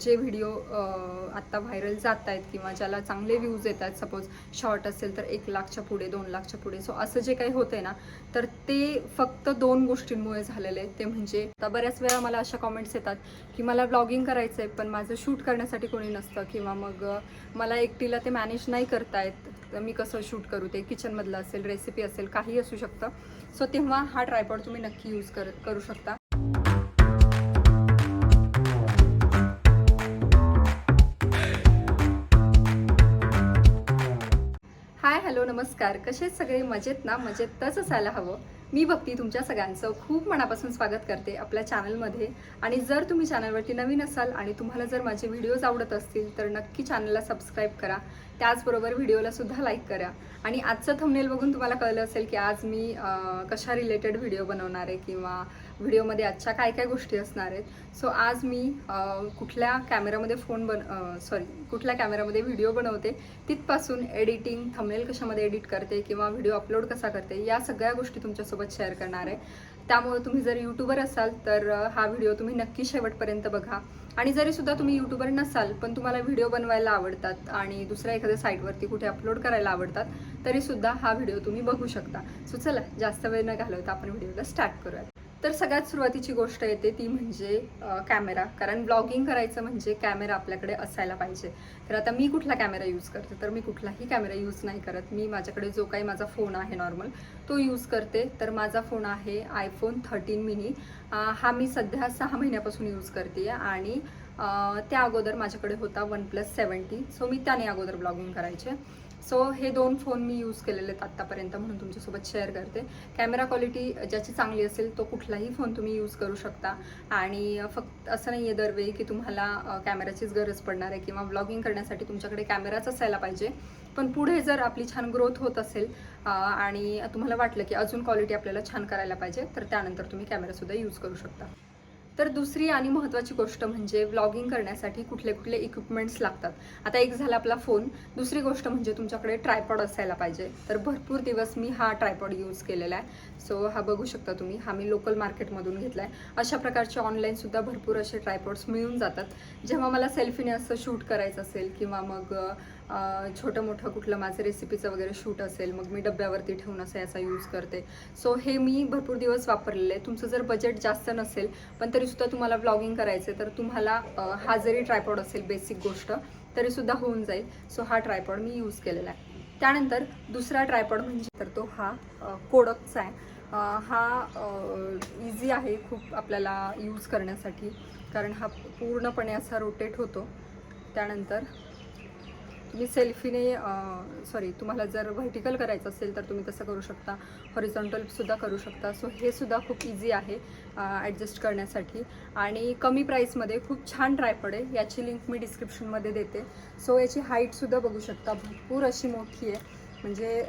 जे व्हिडिओ आत्ता व्हायरल जात आहेत किंवा ज्याला चांगले व्ह्यूज येत आहेत सपोज शॉर्ट असेल तर एक लाखच्या पुढे दोन लाखच्या पुढे. सो असं जे काही होतंय ना तर ते फक्त दोन गोष्टींमुळे झालेलं आहे ते म्हणजे आता बऱ्याच वेळा मला अशा कॉमेंट्स येतात की मला ब्लॉगिंग करायचं आहे पण माझं शूट करण्यासाठी कोणी नसतं किंवा मग मला एकटीला ते मॅनेज नाही करतायत तर मी कसं शूट करू? ते किचनमधलं असेल रेसिपी असेल काही असू शकतं. सो तेव्हा हा ट्रायपॉड तुम्ही नक्की यूज कर करू शकता. हाय हॅलो नमस्कार. कसे सगळे? मजेत ना? मजेतच असायला हवं. मी भक्ती तुमच्या सगळ्यांचं खूप मनापासून स्वागत करते आपल्या चॅनलमध्ये. आणि जर तुम्ही चॅनलवरती नवीन असाल आणि तुम्हाला जर माझे व्हिडिओज आवडत असतील तर नक्की चॅनलला सबस्क्राईब करा. त्याचबरोबर व्हिडिओला सुद्धा लाईक करा. आणि आजचं थंबनेल बघून तुम्हाला कळलं असेल की आज मी कशा रिलेटेड व्हिडिओ बनवणार आहे किंवा व्हिडिओमध्ये आजच्या काय काय गोष्टी असणार आहेत. सो आज मी कुठल्या कॅमेरामध्ये फोन बन सॉरी कुठल्या कॅमेरामध्ये व्हिडिओ बनवते तिथपासून एडिटिंग थंबनेल कशामध्ये एडिट करते किंवा व्हिडिओ अपलोड कसा करते या सगळ्या गोष्टी तुमच्यासोबत शेअर करणार आहे. त्यामुळे तुम्ही जर यूट्यूबर असाल तर हा व्हिडिओ तुम्ही नक्की शेवटपर्यंत बघा. आणि जरी सुद्धा तुम्ही यूट्यूबर नसाल पण तुम्हाला व्हिडिओ बनवायला आवडतात आणि दुसऱ्या एखाद्या साईटवरती कुठे अपलोड करायला आवडतात तरी सुद्धा हा व्हिडिओ तुम्ही बघू शकता. सो चला जास्त वेळ न घालवता आपण व्हिडिओला स्टार्ट करूयात. तर सगळ्यात सुरुवातीची गोष्ट येते ती म्हणजे कॅमेरा. कारण ब्लॉगिंग करायचं म्हणजे कॅमेरा आपल्याकडे असायला पाहिजे. तर आता मी कुठला कॅमेरा यूज करते? तर मी कुठलाही कॅमेरा यूज नाही करत. मी माझ्याकडे जो काही माझा फोन आहे नॉर्मल तो यूज करते. तर माझा फोन आहे आयफोन थर्टीन मिनी हा मी सध्या सहा महिन्यापासून यूज करते आणि त्या अगोदर माझ्याकडे होता वन प्लस सेवन्टी सो मी त्याने अगोदर ब्लॉगिंग करायचे. सो हे दोन फोन मी यूज केलेले आहेत आत्तापर्यंत म्हणून तुमच्यासोबत शेअर करते. कॅमेरा क्वालिटी ज्याची चांगली असेल तो कुठलाही फोन तुम्ही यूज करू शकता. आणि फक्त असं नाही आहे दरवेळी की तुम्हाला कॅमेराचीच गरज पडणार आहे किंवा ब्लॉगिंग करण्यासाठी तुमच्याकडे कॅमेराच असायला पाहिजे. पण पुढे जर आपली छान ग्रोथ होत असेल आणि तुम्हाला वाटलं की अजून क्वालिटी आपल्याला छान करायला पाहिजे तर त्यानंतर तुम्ही कॅमेरासुद्धा यूज करू शकता. तर दुसरी आणि महत्त्वाची गोष्ट म्हणजे व्लॉगिंग करण्यासाठी कुठले कुठले इक्विपमेंट्स लागतात. आता एक झाला आपला फोन दुसरी गोष्ट म्हणजे तुमच्याकडे ट्रायपॉड असायला पाहिजे. तर भरपूर दिवस मी हा ट्रायपॉड यूज केलेला आहे. सो हा बघू शकता तुम्ही. हा मी लोकल मार्केटमधून घेतला आहे. अशा प्रकारचे ऑनलाईनसुद्धा भरपूर असे ट्रायपॉड्स मिळून जातात. जेव्हा मला सेल्फीने असं शूट करायचं असेल किंवा मग छोटं मोठं कुठलं माझं रेसिपीचं वगैरे शूट असेल मग मी डब्यावरती ठेवून असं याचा यूज करते. सो हे मी भरपूर दिवस वापरलेले आहे. तुमचं जर बजेट जास्त नसेल पण तरीसुद्धा तुम्हाला ब्लॉगिंग करायचं आहे तर तुम्हाला हा जरी ट्रायपॉड असेल बेसिक गोष्ट तरीसुद्धा होऊन जाईल. सो हा ट्रायपॉड मी यूज केलेला आहे. त्यानंतर दुसरा ट्रायपॉड म्हणजे तर तो हा कोडकचा आहे. हा इझी आहे खूप आपल्याला यूज करण्यासाठी कारण हा पूर्णपणे असा रोटेट होतो. त्यानंतर तुम्ही सेल्फीने सॉरी तुम्हाला जर व्हर्टिकल करायचं असेल तर तुम्ही तसं करू शकता. हॉरिझॉन्टलसुद्धा करू शकता. सो हे सुद्धा खूप इझी आहे ॲडजस्ट करण्यासाठी. आणि कमी प्राईसमध्ये खूप छान ट्रायपड आहे याची लिंक मी डिस्क्रिप्शनमध्ये देते. सो याची हाईटसुद्धा बघू शकता. भरपूर अशी मोठी आहे. म्हणजे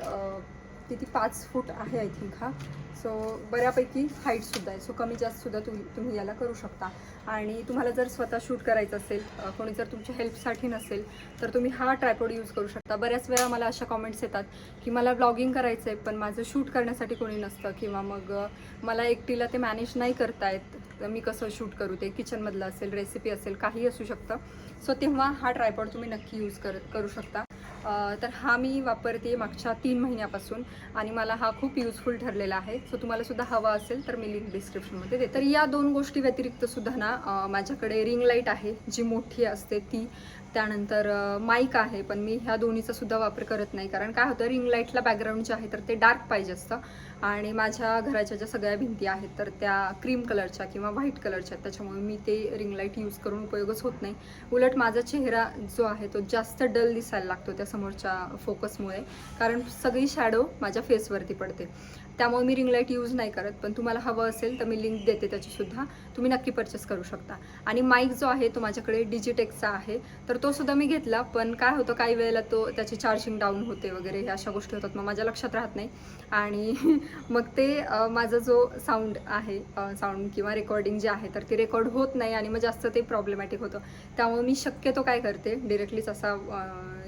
किती पाच फूट आहे आय थिंक हा. सो बऱ्यापैकी हाईटसुद्धा आहे. सो कमी जास्तसुद्धा तुम्ही तुम्ही याला करू शकता. आणि तुम्हाला जर स्वतः शूट करायचं असेल कोणी जर तुमच्या हेल्पसाठी नसेल तर तुम्ही हा ट्रायपोड यूज करू शकता. बऱ्याच वेळा मला अशा कॉमेंट्स येतात की मला ब्लॉगिंग करायचं आहे पण माझं शूट करण्यासाठी कोणी नसतं किंवा मग मला एकटीला ते मॅनेज नाही करतायत मी कसं शूट करू? ते किचनमधलं असेल रेसिपी असेल काही असू शकतं. सो तेव्हा हा ट्रायपॉड तुम्ही नक्की यूज कर करू शकता. तर हा मी वापरते मागच्या तीन महिन्यापासून आणि मला हा खूप युजफुल ठरलेला आहे. सो तुम्हाला सुद्धा हवा असेल तर मी लिंक डिस्क्रिप्शनमध्ये देते. तर या दोन गोष्टी व्यतिरिक्त सुद्धा ना माझ्याकडे रिंग लाइट आहे जी मोठी असते ती. त्यानंतर माईक आहे पण मी ह्या दोन्हीचा सुद्धा वापर करत नाही. कारण काय होतं रिंग लाईटला बॅकग्राऊंड जे आहे तर ते डार्क पाहिजे असतं. आणि माझ्या घराच्या ज्या सगळ्या भिंती आहेत तर त्या क्रीम कलरच्या किंवा व्हाईट कलरच्या त्याच्यामुळे मी ते रिंग लाइट यूज करून उपयोगच होत नाही. उलट माझा चेहरा जो आहे तो जास्त डल दिसायला लागतो त्या समोरच्या फोकसमुळे कारण सगळी शॅडो माझ्या फेसवरती पडते. त्यामुळे मी रिंग लाइट यूज नाही करत. पण तुम्हाला हवं असेल तर मी लिंक देते त्याचीसुद्धा. तुम्ही नक्की परचेस करू शकता. आणि माईक जो आहे तो माझ्याकडे डिजिटेकचा आहे. तर तो सुद्धा मी घेतला. पण काय होतं काही वेळेला तो त्याची चार्जिंग डाऊन होते वगैरे ह्या अशा गोष्टी होतात. मग माझ्या लक्षात राहत नाही. आणि मग ते माझा जो साऊंड आहे साऊंड किंवा रेकॉर्डिंग जे आहे तर ते रेकॉर्ड होत नाही आणि मग जास्त ते प्रॉब्लेमॅटिक होतं. त्यामुळे मी शक्यतो काय करते डिरेक्टलीच असा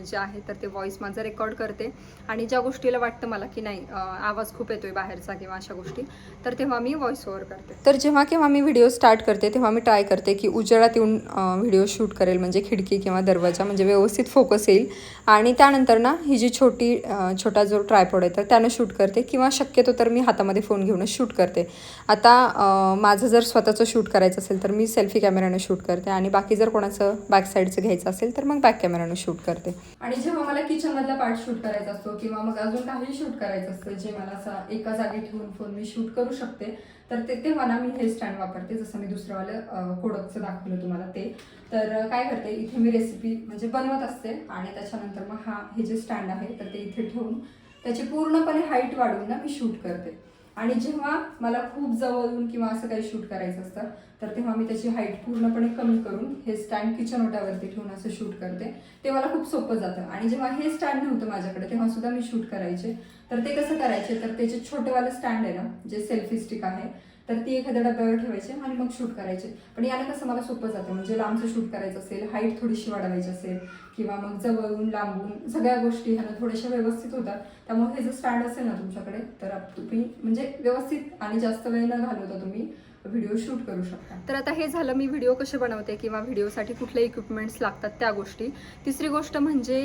जे आहे तर ते व्हॉईस माझं रेकॉर्ड करते. आणि ज्या गोष्टीला वाटतं मला की नाही आवाज खूप येतोय बाहेरचा किंवा अशा गोष्टी तर तेव्हा मी व्हॉइस ओव्हर करते. तर जेव्हा केव्हा मी व्हिडिओ स्टार्ट करते तेव्हा मी ट्राय करते की उजेडात येऊन व्हिडिओ शूट करेल म्हणजे खिडकी किंवा दरवाजा म्हणजे व्यवस्थित फोकस येईल. आणि त्यानंतर ना ही जी छोटी छोटा जो ट्रायपॉड आहे तर त्यानं शूट करते. किंवा शक्यतो तर मी हातामध्ये फोन घेऊनच शूट करते. आता माझं जर स्वतःचं शूट करायचं असेल तर मी सेल्फी कॅमेऱ्यानं शूट करते. आणि बाकी जर कोणाचं बॅक साईडचं घ्यायचं असेल तर मग बॅक कॅमेऱ्यानं शूट करते. आणि जेव्हा मला किचनमधला पार्ट शूट करायचा असतो किंवा मग अजून काही शूट करायचं असतं जे मला असा एका जागी ठेवून फोन मी शूट करू शकते तर ते तेव्हा ना मी हे स्टँड वापरते. जसं मी दुसरंवालं कोडकचं दाखवलं तुम्हाला ते. तर काय करते इथे मी रेसिपी म्हणजे बनवत असते आणि त्याच्यानंतर मग हा हे जे स्टँड आहे तर ते इथे ठेवून त्याची पूर्णपणे हाईट वाढवून ना मी शूट करते. आणि जेव्हा मला खूप जवळून किंवा असं काही शूट करायचं असतं तर तेव्हा मी त्याची हाईट पूर्णपणे कमी करून हे स्टँड किचन ओट्यावरती ठेवून असं शूट करते. ते मला खूप सोपं जातं. आणि जेव्हा हे स्टँड नव्हतं माझ्याकडे तेव्हा सुद्धा मी शूट करायचे. तर ते कसं करायचे तर ते जे छोटेवालं स्टँड आहे ना जे सेल्फी स्टिक आहे तर ती एखाद्या डब्यावर ठेवायचे आणि मग शूट करायचे. पण याला कसं मला सोपं जातं म्हणजे लांबचं शूट करायचं असेल हाईट थोडीशी वाढवायची असेल किंवा मग जवळून लांबून सगळ्या गोष्टी ह्याला थोड्याशा व्यवस्थित होतात. त्यामुळे हे जर स्टँड असेल ना तुमच्याकडे तर तुम्ही म्हणजे व्यवस्थित आणि जास्त वेळ न घालवता तुम्ही व्हिडिओ शूट करू शकता. तर आता हे झालं मी व्हिडिओ कसे बनवते किंवा व्हिडिओसाठी कुठले इक्विपमेंट्स लागतात त्या गोष्टी. तिसरी गोष्ट म्हणजे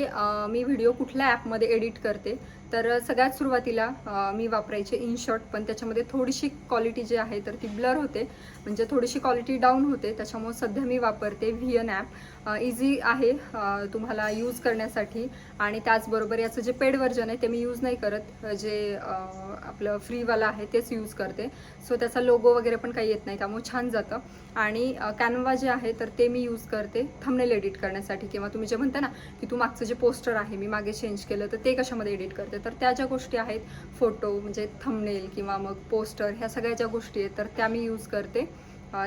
मी व्हिडिओ कुठल्या ॲपमध्ये एडिट करते. तर सगळ्यात सुरुवातीला मी वापरायचे इनशॉट पण त्याच्यामध्ये थोडीशी क्वालिटी जी आहे तर ती ब्लर होते. म्हणजे थोडीशी क्वालिटी डाऊन होते त्याच्यामुळे सध्या मी वापरते व्ही एन ॲप इझी आहे तुम्हाला यूज करण्यासाठी. आणि त्याचबरोबर याचं जे पेड व्हर्जन आहे ते मी यूज नाही करत. जे आपलं फ्रीवालं आहे तेच यूज करते. सो त्याचा लोगो वगैरे पण काही येत नाही त्यामुळे छान जातं. आणि कॅनवा जे आहे तर ते मी यूज करते थंबनेल एडिट करण्यासाठी. किंवा तुम्ही जे म्हणता ना की तू मागचं जे पोस्टर आहे मी मागे चेंज केलं तर ते कशामध्ये एडिट करते? तर त्या ज्या गोष्टी आहेत फोटो म्हणजे थंबनेल किंवा मग पोस्टर ह्या सगळ्या ज्या गोष्टी आहेत तर त्या मी यूज करते.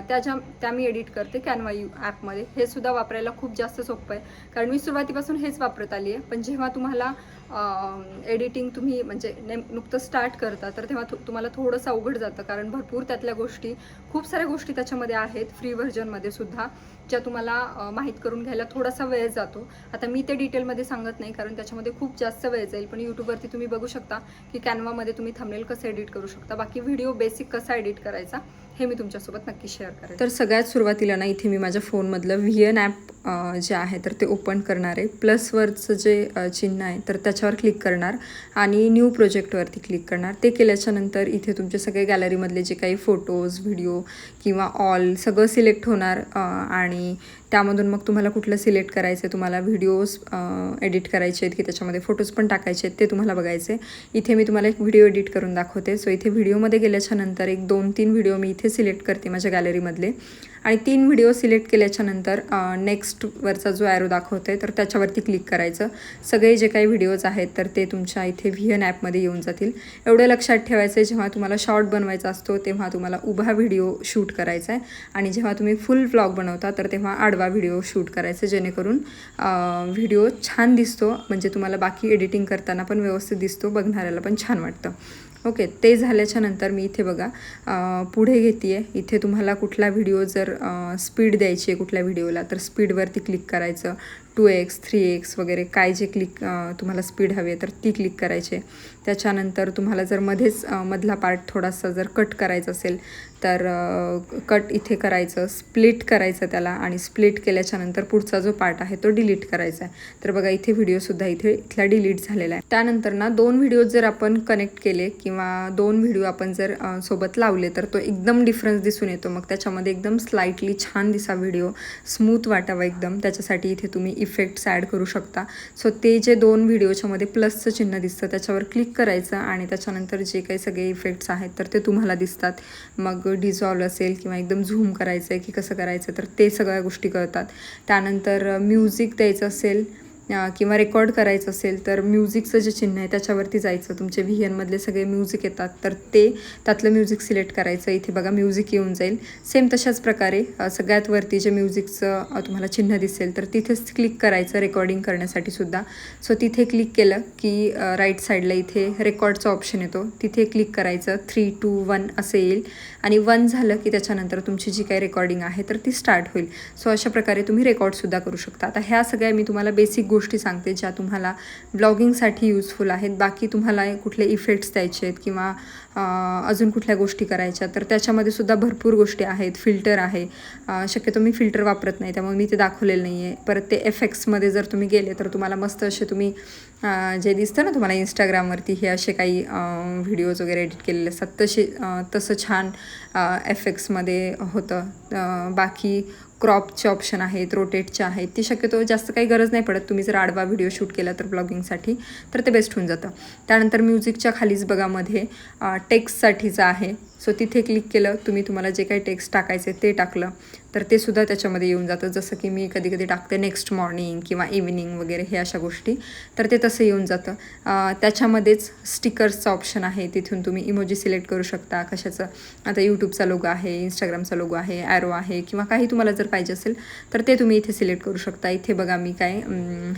त्या ज्या त्या मी एडिट करते कॅनवा यू ॲपमध्ये हे सुद्धा वापरायला खूप जास्त सोपं आहे. कारण मी सुरुवातीपासून हेच वापरत आली आहे. पण जेव्हा तुम्हाला एडिटिंग तुम्ही म्हणजे नेम नुकतं स्टार्ट करता तर तेव्हा थो- तुम्हाला थोडंसं अवघड जातं कारण भरपूर त्यातल्या गोष्टी खूप साऱ्या गोष्टी त्याच्यामध्ये आहेत फ्री व्हर्जनमध्ये सुद्धा ज्या तुम्हाला माहीत करून घ्यायला थोडासा वेळ जातो. आता मी ते डिटेलमध्ये सांगत नाही कारण त्याच्यामध्ये खूप जास्त वेळ जाईल पण यूट्यूबवरती तुम्ही बघू शकता की कॅनवामध्ये तुम्ही थंबनेल कसं एडिट करू शकता बाकी व्हिडिओ बेसिक कसा एडिट करायचा हे मी तुमच्यासोबत नक्की शेअर करेन. तर सगळ्यात सुरुवातीला ना इथे मी माझ्या फोनमधलं व्ही एन ॲप जे आहे तर ते ओपन करणार आहे. प्लसवरचं जे चिन्ह आहे तर त्याच्यावर क्लिक करणार. आणि न्यू प्रोजेक्टवरती क्लिक करणार. ते केल्याच्यानंतर इथे तुमचे सगळे गॅलरीमधले जे काही फोटोज व्हिडिओ किंवा ऑल सगळं सिलेक्ट होणार आणि त्यामधून मग तुम्हाला कुठलं सिलेक्ट करायचं आहे तुम्हाला व्हिडिओज एडिट करायचे आहेत की त्याच्यामध्ये फोटोज पण टाकायचे आहेत ते तुम्हाला बघायचे इथे मी तुम्हाला एक व्हिडिओ एडिट करून दाखवते. सो इथे व्हिडिओमध्ये गेल्याच्यानंतर एक दोन तीन व्हिडिओ मी इथे सिलेक्ट करते माझ्या गॅलरीमधले आणि तीन व्हिडिओ सिलेक्ट केल्याच्यानंतर नेक्स्टवरचा जो ॲरो दाखवते तर त्याच्यावरती क्लिक करायचं. सगळे जे काही व्हिडिओज आहेत तर ते तुमच्या इथे व्हीएन ॲपमध्ये येऊन जातील. एवढं लक्षात ठेवायचं आहे जेव्हा तुम्हाला शॉर्ट बनवायचा असतो तेव्हा तुम्हाला उभा व्हिडिओ शूट करायचा आहे आणि जेव्हा तुम्ही फुल व्लॉग बनवता तर तेव्हा आडवा व्हिडिओ शूट करायचं जेणेकरून व्हिडिओ छान दिसतो. म्हणजे तुम्हाला बाकी एडिटिंग करताना पण व्यवस्थित दिसतो बघणाऱ्याला पण छान वाटतं. ओके ते झाल्याच्यानंतर मी इथे बघा पुढे घेते आहे इथे तुम्हाला कुठला व्हिडिओ जर स्पीड द्यायची आहे कुठल्या व्हिडिओला तर स्पीडवरती क्लिक करायचं. टू एक्स थ्री एक्स वगैरे काय जे क्लिक तुम्हाला स्पीड हवी आहे तर ती क्लिक करायची त्याच्यानंतर तुम्हाला जर मध्येच मधला पार्ट थोडासा जर कट करायचा असेल तर कट इथे करायचं स्प्लिट करायचं त्याला आणि स्प्लिट केल्याच्यानंतर पुढचा जो पार्ट आहे तो डिलीट करायचा आहे. तर बघा इथे व्हिडिओसुद्धा इथे इथला डिलीट झालेला आहे. त्यानंतर ना दोन व्हिडिओ जर आपण कनेक्ट केले किंवा दोन व्हिडिओ आपण जर सोबत लावले तर तो एकदम डिफरन्स दिसून येतो. मग त्याच्यामध्ये एकदम स्लाइटली छान दिसा व्हिडिओ स्मूथ वाटावा एकदम. त्याच्यासाठी इथे तुम्ही इफेक्ट्स ॲड करू शकता. सो ते जे दोन व्हिडिओच्यामध्ये प्लसचं चिन्ह दिसतं त्याच्यावर क्लिक करायचं आणि त्याच्यानंतर जे काही सगळे इफेक्ट्स आहेत तर ते तुम्हाला दिसतात. मग डिझॉल्व असेल किंवा एकदम झूम करायचं आहे की कसं करायचं तर ते सगळ्या गोष्टी कळतात. त्यानंतर म्युझिक द्यायचं असेल किंवा रेकॉर्ड करायचं असेल तर म्युझिकचं जे चिन्ह आहे त्याच्यावरती जायचं. तुमचे व्ही एनमधले सगळे म्युझिक येतात. तर ते त्यातलं म्युझिक सिलेक्ट करायचं. इथे बघा म्युझिक येऊन जाईल. सेम तशाच प्रकारे सगळ्यात वरती जे म्युझिकचं तुम्हाला चिन्ह दिसेल तर तिथेच क्लिक करायचं रेकॉर्डिंग करण्यासाठी सुद्धा. सो तिथे क्लिक केलं की राईट साईडला इथे रेकॉर्डचा ऑप्शन येतो. तिथे क्लिक करायचं. थ्री टू वन असं येईल. आणि वन झालं की त्याच्यानंतर तुमची जी काही रेकॉर्डिंग आहे तर ती स्टार्ट होईल. सो अशा प्रकारे तुम्ही रेकॉर्डसुद्धा करू शकता. आता ह्या सगळ्या मी तुम्हाला बेसिक गोष्टी गोष्टी सांगते ज्या तुम्हाला ब्लॉगिंगसाठी युजफुल आहेत. बाकी तुम्हाला कुठले इफेक्ट्स द्यायचे आहेत किंवा अजून कुठल्या गोष्टी करायच्या तर त्याच्यामध्ये सुद्धा भरपूर गोष्टी आहेत. फिल्टर आहे. शक्यतो मी फिल्टर वापरत नाही त्यामुळे मी ते दाखवलेलं नाही आहे परत ते एफेक्ट्समध्ये जर तुम्ही गेले तर तुम्हाला मस्त असे तुम्ही जे दिसतं ना तुम्हाला इंस्टाग्रामवरती हे असे काही व्हिडिओज वगैरे एडिट केलेले असतात. तसे तसं छान एफेक्ट्समध्ये होतं. बाकी क्रॉपचे ऑप्शन आहेत रोटेटचे आहेत ती शक्यतो जास्त काही गरज नाही पडत. तुम्ही जर आडवा व्हिडिओ शूट केला तर ब्लॉगिंगसाठी तर ते बेस्ट होऊन जातं. त्यानंतर म्युझिकच्या खालीच बघामध्ये टेक्स्टसाठीचं आहे सो तिथे क्लिक केलं तुम्ही तुम्हाला जे काही टेक्स्ट टाकायचे ते टाकलं. तर ते सुद्धा त्याच्यामध्ये येऊन जातं. जसं की मी कधी कधी टाकते नेक्स्ट मॉर्निंग किंवा इव्हिनिंग वगैरे हे अशा गोष्टी. तर ते तसं येऊन जातं. त्याच्यामध्येच स्टिकर्सचं ऑप्शन आहे. तिथून तुम्ही इमोजी सिलेक्ट करू शकता. कशाचं? आता यूट्यूबचा लोगो आहे इंस्टाग्रामचा लोगो आहे ॲरो आहे किंवा काही तुम्हाला जर पाहिजे असेल तर ते तुम्ही इथे सिलेक्ट करू शकता. इथे बघा मी काय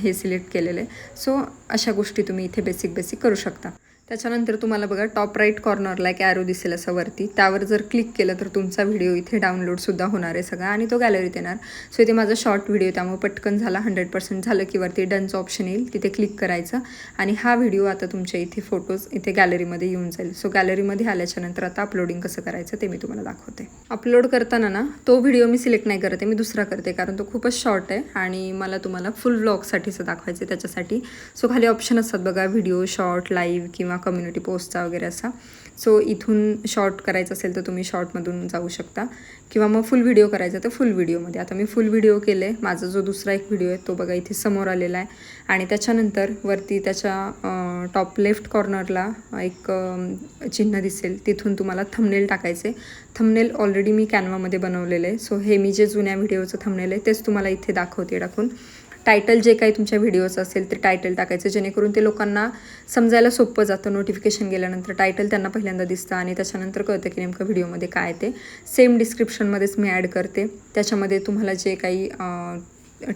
हे सिलेक्ट केलेलं आहे. सो अशा गोष्टी तुम्ही इथे बेसिक बेसिक करू शकता. त्याच्यानंतर तुम्हाला बघा टॉप राईट कॉर्नरला एक ॲरो दिसेल असं वरती. त्यावर जर क्लिक केलं तर तुमचा व्हिडिओ इथे डाउनलोडसुद्धा होणार आहे सगळा. आणि तो गॅलरीत येणार. सो इथे माझा शॉर्ट व्हिडिओ त्यामुळे पटकन झाला. हंड्रेड पर्सेंट झालं की वरती डनचं ऑप्शन येईल. तिथे क्लिक करायचं. आणि हा व्हिडिओ आता तुमच्या इथे फोटोज इथे गॅलरीमध्ये येऊन जाईल. सो गॅलरीमध्ये आल्याच्यानंतर आता अपलोडिंग कसं करायचं ते मी तुम्हाला दाखवते. अपलोड करताना ना तो व्हिडिओ मी सिलेक्ट नाही करते मी दुसरा करते. कारण तो खूपच शॉर्ट आहे आणि मला तुम्हाला फुल व्लॉगसाठीचं दाखवायचं आहे त्याच्यासाठी. सो खाली ऑप्शन असतात बघा व्हिडिओ शॉर्ट लाईव्ह किंवा कम्युनिटी पोस्टचा वगैरे असा. सो इथून शॉर्ट करायचं असेल तर तुम्ही शॉर्टमधून जाऊ शकता. किंवा मग फुल व्हिडिओ करायचा तर फुल व्हिडिओमध्ये आता मी फुल व्हिडिओ केले. माझा जो दुसरा एक व्हिडिओ आहे तो बघा इथे समोर आलेला आहे. आणि त्याच्यानंतर वरती त्याच्या टॉप लेफ्ट कॉर्नरला एक चिन्ह दिसेल. तिथून तुम्हाला थंबनेल टाकायचे. थंबनेल ऑलरेडी मी कॅनवामध्ये बनवलेलं आहे. सो हे मी जे जुन्या व्हिडिओचं थंबनेल आहे तेच तुम्हाला इथे दाखवते टाकून टायटल जे काही तुमच्या व्हिडिओचं असेल ते टायटल टाकायचं. जेणेकरून ते लोकांना समजायला सोपं जातं. नोटिफिकेशन गेल्यानंतर टायटल त्यांना पहिल्यांदा दिसतं आणि त्याच्यानंतर कळतं की नेमकं व्हिडिओमध्ये काय आहे ते. सेम डिस्क्रिप्शनमध्येच मी ॲड करते. त्याच्यामध्ये तुम्हाला जे काही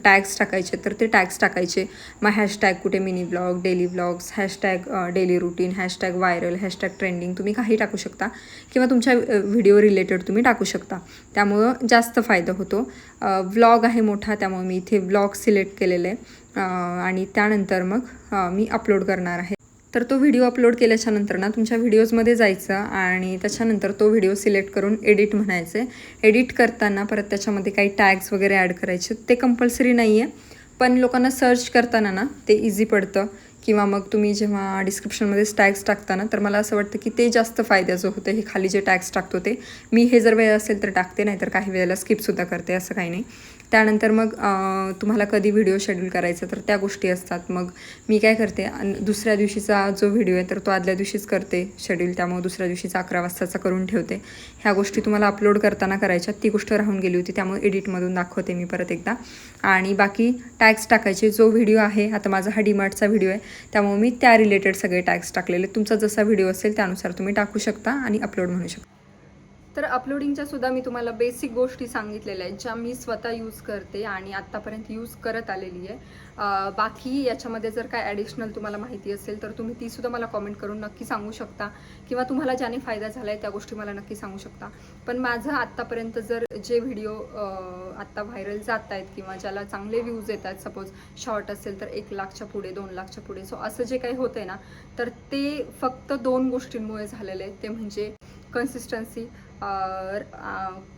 टॅग्स टाकायचे तर ते टॅग्स टाकायचे. मग हॅशटॅग कुठे mini blog daily blogs hashtag daily routine hashtag viral hashtag trending तुम्ही काही टाकू शकता. किंवा तुमच्या व्हिडिओ रिलेटेड तुम्ही टाकू शकता. त्यामुळं जास्त फायदा होतो. व्लॉग आहे मोठा त्यामुळे मी इथे ब्लॉग सिलेक्ट केलेले आहे. आणि त्यानंतर मग मी अपलोड करणार आहे. तर तो व्हिडिओ अपलोड केल्याच्यानंतर ना तुमच्या व्हिडिओजमध्ये जायचं आणि त्याच्यानंतर तो व्हिडिओ सिलेक्ट करून एडिट म्हणायचे. एडिट करताना परत त्याच्यामध्ये काही टॅग्स वगैरे ॲड करायचे. ते कंपल्सरी नाही आहे पण लोकांना सर्च करताना ना ते इझी पडतं. किंवा मग तुम्ही जेव्हा डिस्क्रिप्शनमध्ये टॅग्स टाकताना तर मला असं वाटतं की ते जास्त फायद्याचं होतं. हे खाली जे टॅग्स टाकतो ते. मी हे जर वेळ असेल तर टाकते नाही तर काही वेळेला स्किपसुद्धा करते असं काही नाही. त्यानंतर मग तुम्हाला कधी व्हिडिओ शेड्यूल करायचा तर त्या गोष्टी असतात. मग मी काय करते दुसऱ्या दिवशीचा जो व्हिडिओ आहे तर तो आदल्या दिवशीच करते शेड्यूल त्यामुळे दुसऱ्या दिवशीचा अकरा वाजताचा करून ठेवते. ह्या गोष्टी तुम्हाला अपलोड करताना करायच्या ती गोष्ट राहून गेली होती त्यामुळे एडिटमधून दाखवते मी परत एकदा. आणि बाकी टॅग्स टाकायचे जो व्हिडिओ आहे आता माझा हा डीमार्टचा व्हिडिओ आहे त्यामुळे मी त्या रिलेटेड सगळे टॅग्स टाकलेले. तुमचा जसा व्हिडिओ असेल त्यानुसार तुम्ही टाकू शकता आणि अपलोड म्हणू शकता. तर अपलोडिंगच्या सुद्धा मी तुम्हाला बेसिक गोष्टी सांगितलेल्या आहेत ज्या मी स्वतः यूज करते आणि आत्तापर्यंत यूज करत आलेली आहे. बाकी याच्यामध्ये जर काय ॲडिशनल तुम्हाला माहिती असेल तर तुम्ही ती सुद्धा मला कॉमेंट करून नक्की सांगू शकता. किंवा तुम्हाला ज्याने फायदा झाला आहे त्या गोष्टी मला नक्की सांगू शकता. पण माझं आत्तापर्यंत जर जे व्हिडिओ आत्ता व्हायरल जात आहेत किंवा ज्याला चांगले व्ह्यूज येत आहेत सपोज शॉर्ट असेल तर एक लाखच्या पुढे दोन लाखच्या पुढे सो असं जे काही होतं आहे ना तर ते फक्त दोन गोष्टींमुळे झालेलं आहे. ते म्हणजे कन्सिस्टन्सी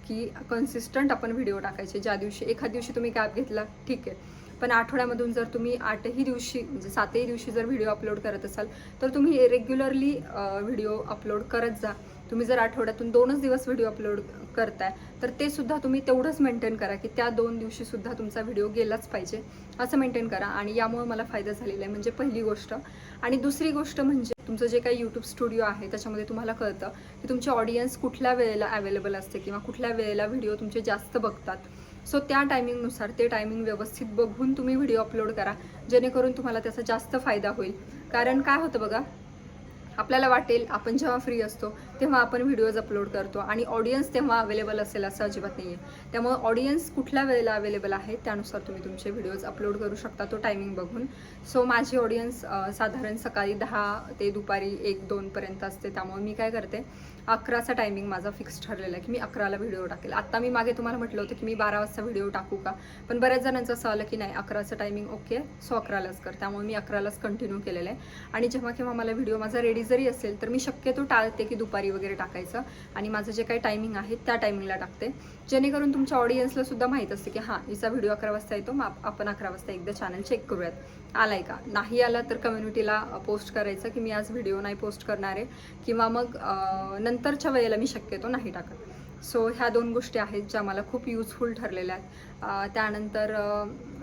की कन्सिस्टंट आपण व्हिडिओ टाकायचे. ज्या दिवशी एखाद दिवशी तुम्ही गॅप घेतला ठीक आहे. पण आठवड्यामधून जर तुम्ही आठही दिवशी म्हणजे सातही दिवशी जर व्हिडिओ अपलोड करत असाल तर तुम्ही रेग्युलरली व्हिडिओ अपलोड करत जा. तुम्ही जर आठवड्यातून दोनच दिवस व्हिडिओ अपलोड करताय तर ते सुद्धा तुम्ही तेवढंच मेंटेन करा की त्या दोन दिवशी सुद्धा तुमचा व्हिडिओ गेलाच पाहिजे. असं मेंटेन करा आणि यामुळे मला फायदा झालेला आहे म्हणजे पहिली गोष्ट. आणि दुसरी गोष्ट म्हणजे तुमचं जे काही यूट्यूब स्टुडिओ आहे त्याच्यामध्ये तुम्हाला कळतं की तुमची ऑडियन्स कुठल्या वेळेला अवेलेबल असते किंवा कुठल्या वेळेला व्हिडिओ तुमचे जास्त बघतात. सो त्या टायमिंगनुसार ते टायमिंग व्यवस्थित बघून तुम्ही व्हिडिओ अपलोड करा जेणेकरून तुम्हाला त्याचा जास्त फायदा होईल. कारण काय होतं बघा आपल्याला वाटेल आपण जेव्हा फ्री असतो तेव्हा आपण व्हिडिओज अपलोड करतो आणि ऑडियन्स तेव्हा अवेलेबल असेल असं अजिबात नाही आहे त्यामुळे ऑडियन्स कुठल्या वेळेला अवेलेबल आहे त्यानुसार तुम्ही तुमचे व्हिडिओज अपलोड करू शकता तो टायमिंग बघून. सो माझी ऑडियन्स साधारण सकाळी दहा ते दुपारी एक दोनपर्यंत असते त्यामुळे मी काय करते अकराचा टायमिंग माझा फिक्स ठरलेला आहे की मी अकराला व्हिडिओ टाकेल. आत्ता मी मागे तुम्हाला म्हटलं होतं की मी बारा वाजता व्हिडिओ टाकू का? पण बऱ्याच जणांचं असं आलं की नाही अकराचं टायमिंग ओके सो अकरालाच कर. त्यामुळे मी अकरालाच कंटिन्यू केलेलं आहे. आणि जेव्हा केव्हा मला व्हिडिओ माझा रेडी जरी असेल तर मी शक्यतो टाळते की दुपारी वगैरे टाकायचं. आणि माझं जे काही टायमिंग आहे त्या टायमिंगला टाकते. जेणेकरून तुमच्या ऑडियन्सला सुद्धा माहीत असते की हां हिचा व्हिडिओ अकरा वाजता येतो मग आपण अकरा वाजता एकदा चॅनल चेक करूयात. आलाय का? नाही आला तर कम्युनिटीला पोस्ट करायचं की मी आज व्हिडिओ नाही पोस्ट करणार आहे. किंवा मग नंतर नंतरच्या वेळेला मी शक्यतो नाही टाकत. सो ह्या दोन गोष्टी आहेत ज्या मला खूप युजफुल ठरलेल्या आहेत. त्यानंतर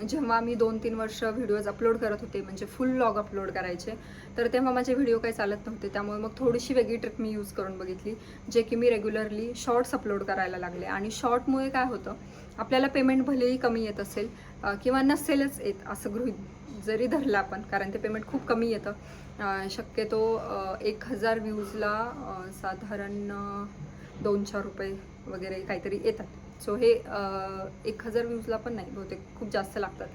जेव्हा मी दोन तीन वर्ष व्हिडिओज अपलोड करत होते म्हणजे फुल लॉग अपलोड करायचे तर तेव्हा माझे व्हिडिओ काही चालत नव्हते. त्यामुळे मग थोडीशी वेगळी ट्रिक मी यूज करून बघितली जे की मी रेग्युलरली शॉर्ट्स अपलोड करायला लागले. आणि शॉर्टमुळे काय होतं आपल्याला पेमेंट भलेही कमी येत असेल किंवा नसेलच येत असं गृहित जरी धरलं आपण कारण ते पेमेंट खूप कमी येतं शक्यतो एक हजार व्ह्यूजला साधारण दोन चार रुपये वगैरे काहीतरी येतात. सो हे एक हजार व्ह्यूजला पण नाही बहुतेक खूप जास्त लागतात.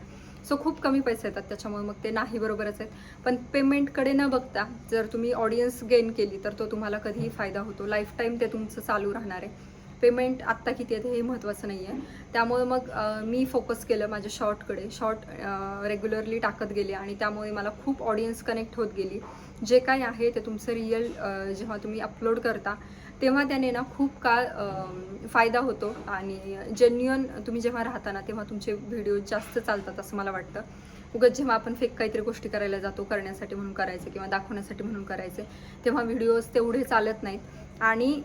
सो खूप कमी पैसे येतात त्याच्यामुळे मग ते नाही बरोबरच आहेत. पण पेमेंटकडे न बघता जर तुम्ही ऑडियन्स गेन केली तर तो तुम्हाला कधीही फायदा होतो. लाईफ टाईम ते तुमचं चालू राहणार आहे. पेमेंट आत्ता किती येते हे महत्त्वाचं नाही आहे. त्यामुळे मग मी फोकस केलं माझ्या शॉर्टकडे शॉर्ट रेग्युलरली टाकत गेले आणि त्यामुळे मला खूप ऑडियन्स कनेक्ट होत गेली. जे काही आहे ते तुमचं रिअल जेव्हा तुम्ही अपलोड करता तेव्हा त्याने ना खूप काळ फायदा होतो आणि जेन्युअन तुम्ही जेव्हा राहता ना तेव्हा तुमचे व्हिडिओ जास्त चालतात असं मला वाटतं. उगाच जेव्हा आपण फेक काहीतरी गोष्टी करायला जातो करण्यासाठी म्हणून करायचे किंवा दाखवण्यासाठी म्हणून करायचे तेव्हा व्हिडिओज तेवढे चालत नाहीत. आणि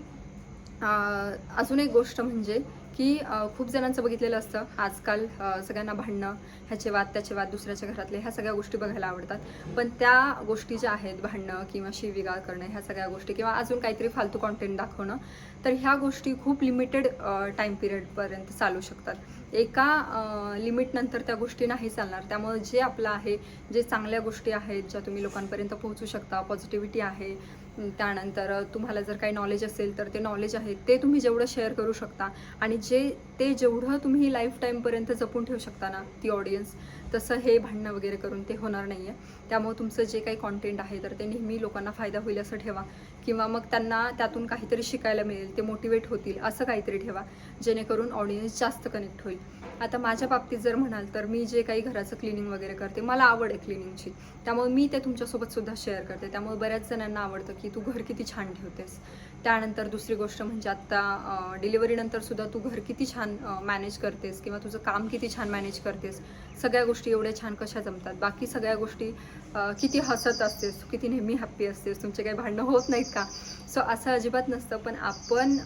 अजून एक गोष्ट म्हणजे की खूप जणांचं बघितलेलं असतं आजकाल सगळ्यांना भांडणं ह्याचे वाद त्याचे वाद दुसऱ्याच्या घरातले ह्या सगळ्या गोष्टी बघायला आवडतात. पण त्या गोष्टी ज्या आहेत भांडणं किंवा शिविगाळ करणं ह्या सगळ्या गोष्टी किंवा अजून काहीतरी फालतू कॉन्टेंट दाखवणं तर ह्या गोष्टी खूप लिमिटेड टाईम पिरियडपर्यंत चालू शकतात. एका लिमिटनंतर त्या गोष्टी नाही चालणार. त्यामुळे जे आपलं आहे जे चांगल्या गोष्टी आहेत ज्या तुम्ही लोकांपर्यंत पोहोचू शकता पॉझिटिव्हिटी आहे त्यानंतर तुम्हाला जर काही नॉलेज असेल तर ते नॉलेज आहे ते तुम्ही जेवढं शेअर करू शकता आणि जे ते जेवढं तुम्ही लाईफ टाईमपर्यंत जपून ठेवू शकता ना ती ऑडियन्स तसं हे भांडणं वगैरे करून ते होणार नाही आहे त्यामुळे तुमचं जे काही कॉन्टेंट आहे तर ते नेहमी लोकांना फायदा होईल असं ठेवा. किंवा मग त्यांना त्यातून काहीतरी शिकायला मिळेल ते मोटिवेट होतील असं काहीतरी ठेवा जेणेकरून ऑडियन्स जास्त कनेक्ट होईल. आता माझ्या बाबतीत जर म्हणाल तर मी जे काही घराचं क्लिनिंग वगैरे करते मला आवड आहे क्लिनिंगची त्यामुळे मी ते तुमच्यासोबत सुद्धा शेअर करते. त्यामुळे बऱ्याच जणांना आवडतं की तू घर किती छान ठेवतेस. त्यानंतर दुसरी गोष्ट म्हणजे आत्ता डिलिव्हरीनंतर सुद्धा तू घर किती छान मॅनेज करतेस किंवा तुझं काम किती छान मॅनेज करतेस सगळ्या गोष्टी एवढ्या छान कशा जमतात? बाकी सगळ्या गोष्टी किती हसत असतेस तू किती नेहमी हॅप्पी असतेस तुमचे काही भांडणं होत नाहीत का? सो असं अजिबात नसतं पण आपण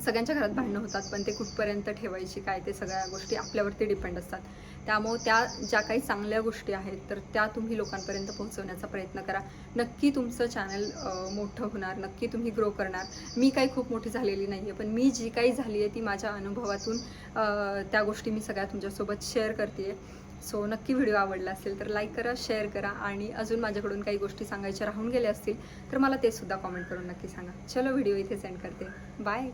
सगळ्यांच्या घरात भांडणं होतात पण ते कुठपर्यंत ठेवायची काय ते सगळ्या गोष्टी आपल्यावरती डिपेंड असतात. त्यामुळे त्या ज्या काही चांगल्या गोष्टी आहेत तर त्या तुम्ही लोकांपर्यंत पोहोचवण्याचा प्रयत्न करा. नक्की तुमचं चॅनल मोठं होणार नक्की तुम्ही ग्रो करणार. मी काही खूप मोठी झालेली नाही आहे पण मी जी काही झाली आहे ती माझ्या अनुभवातून त्या गोष्टी मी सगळ्या तुमच्यासोबत शेअर करते सो नक्की व्हिडिओ आवडला असेल तर लाईक करा शेअर करा आणि अजून माझ्याकडून काही गोष्टी सांगायच्या राहून गेल्या असतील तर मला ते सुद्धा कॉमेंट करून नक्की सांगा. चलो व्हिडिओ इथे सेंड करते. बाय